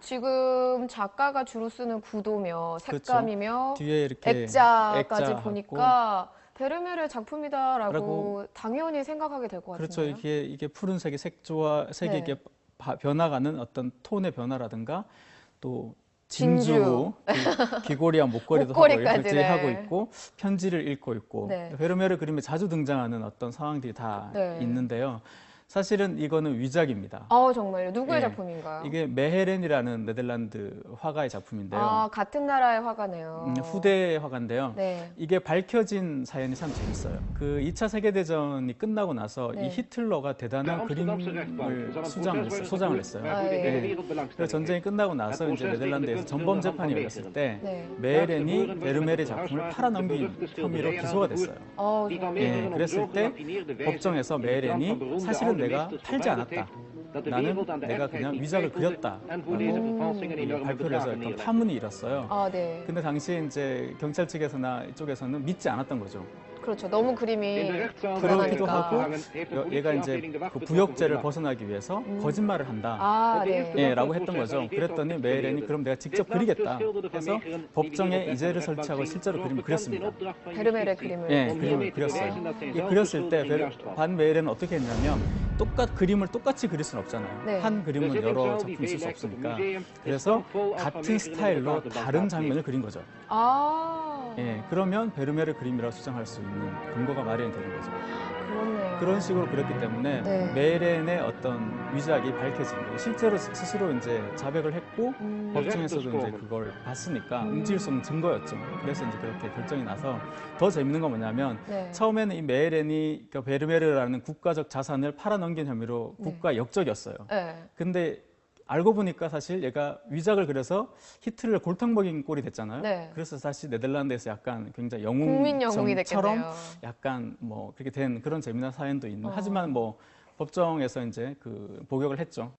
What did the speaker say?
지금 작가가 주로 쓰는 구도며 그렇죠. 색감이며 뒤에 이렇게 액자까지 액자하고 보니까 베르메르의 작품이다라고 라고 당연히 생각하게 될것 그렇죠. 같은데요. 이게 이게 푸른색의 색조와 색이 네. 변화가는 어떤 톤의 변화라든가 또 진주. 진주, 그 귀고리와 목걸이도 하고 목걸이까지, 하고 네. 있고 편지를 읽고 있고 네. 베르메르 그림에 자주 등장하는 어떤 상황들이 다 네. 있는데요. 사실은 이거는 위작입니다. 아 정말요? 누구의 예. 작품인가요? 이게 메헤렌이라는 네덜란드 화가의 작품인데요. 아 같은 나라의 화가네요. 음, 후대 화가인데요. 네. 이게 밝혀진 사연이 참 재밌어요. 그 2차 세계대전이 끝나고 나서 네. 이 히틀러가 대단한 그림을 수장을 했어요. 소장을 했어요. 아, 예. 네. 그래서 전쟁이 끝나고 나서 이제 네덜란드에서 전범 재판이 열렸을 때 네. 메헤렌이 베르메르의 작품을 팔아넘긴 혐의로 기소가 됐어요. 어, 예, 그랬을 때 법정에서 메헤렌이 사실은 내가 팔지 않았다. 나는 내가 그냥 위작을 그렸다라고 이 발표를 해서 어떤 파문이 일었어요. 아 네. 근데 당시에 이제 경찰 측에서나 이쪽에서는 믿지 않았던 거죠. 그렇죠. 너무 그림이 그러기도 그러니까. 하고 여- 얘가 이제 그 부역죄를 벗어나기 위해서 거짓말을 한다. 아 네. 예, 라고 했던 거죠. 그랬더니 메일렌이 그럼 내가 직접 그리겠다 해서 법정에 이제를 설치하고 실제로 그림을 그렸습니다. 베르메르의 그림을. 예, 그림을 그렸어요. 이 그렸을 때 반 메일렌은 어떻게 했냐면 똑같 그림을 똑같이 그릴 수는 없잖아요. 네. 한 그림은 여러 작품 쓸수 없으니까. 그래서 같은 스타일로 다른 장면을 그린 거죠. 아 예, 그러면 베르메르 그림이라고 주장할 수 있는 근거가 마련이 되는 거죠. 그렇네요. 그런 식으로 그렸기 때문에 네. 메렌의 어떤 위작이 밝혀진 거예요. 실제로 스스로 이제 자백을 했고 음, 법정에서도 이제 그걸 봤으니까 음. 움직일 수 없는 증거였죠. 그래서 이제 그렇게 결정이 나서 더 재밌는 건 뭐냐면 네. 처음에는 이 메렌이 그러니까 베르메르라는 국가적 자산을 팔아넘긴 혐의로 네. 국가 역적이었어요. 네. 근데 알고 보니까 사실 얘가 위작을 그려서 히틀러를 골탕 먹인 꼴이 됐잖아요. 네. 그래서 사실 네덜란드에서 약간 굉장히 국민 영웅이 됐겠네요. 약간 뭐 그렇게 된 그런 재미난 사연도 있는 어. 하지만 뭐 법정에서 이제 그 복역을 했죠.